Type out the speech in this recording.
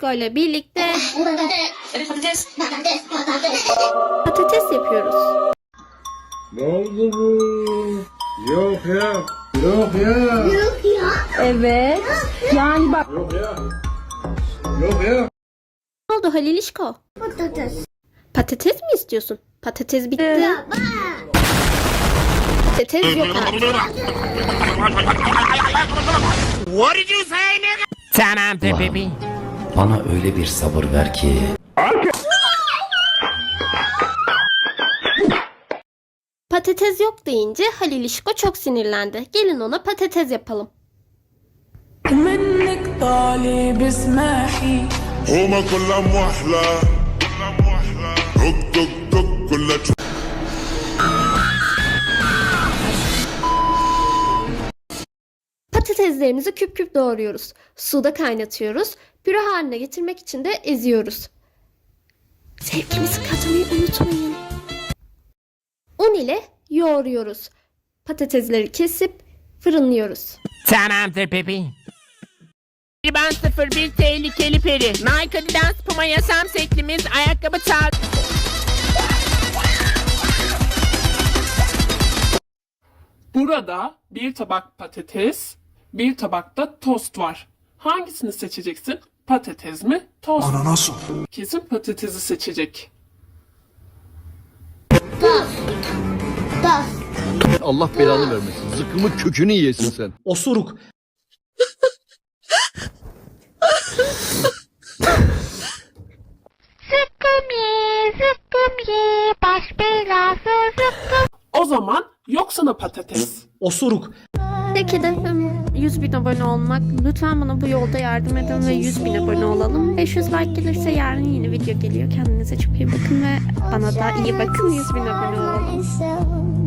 Halilişko ile birlikte Patates, patates, patates. patates yapıyoruz. Ne oldu bu? Yok ya. Yok ya. Yok ya. Evet. Yani bak Yok ya. Yok ya. Ne oldu Halilişko? Patates. Patates mi istiyorsun? Patates bitti. Patates yok artık. Tamamdır bebeğim. Bana öyle bir sabır ver ki Patates yok deyince Halilişko çok sinirlendi. Gelin ona patates yapalım. منك طالب اسماحي هما كلها محلى توك توك توك كلها Patateslerimizi küp küp doğruyoruz. Suda kaynatıyoruz. Püre haline getirmek için de eziyoruz. Sevgimizi katmayı unutmayın. Un ile yoğuruyoruz. Patatesleri kesip fırınlıyoruz. Tamamdır bebeğim. Ben 01 tehlikeli peri. Nike Adidas Puma yasam setlimiz ayakkabı tal. Burada bir tabak patates, bir tabakta tost var. Hangisini seçeceksin? Patates mi, tost mu? Kesin patatesi seçecek. Allah belanı vermesin. Zıkkımın kökünü yiyesin sen. Osuruk O zaman yok sana patates. Osuruk Tek hedefim 100 bin abone olmak. Lütfen bana bu yolda yardım edin ve 100 bin abone olalım. 500 like gelirse yarın yeni video geliyor. Kendinize çok iyi bakın ve bana da iyi bakın 100 bin abone olalım.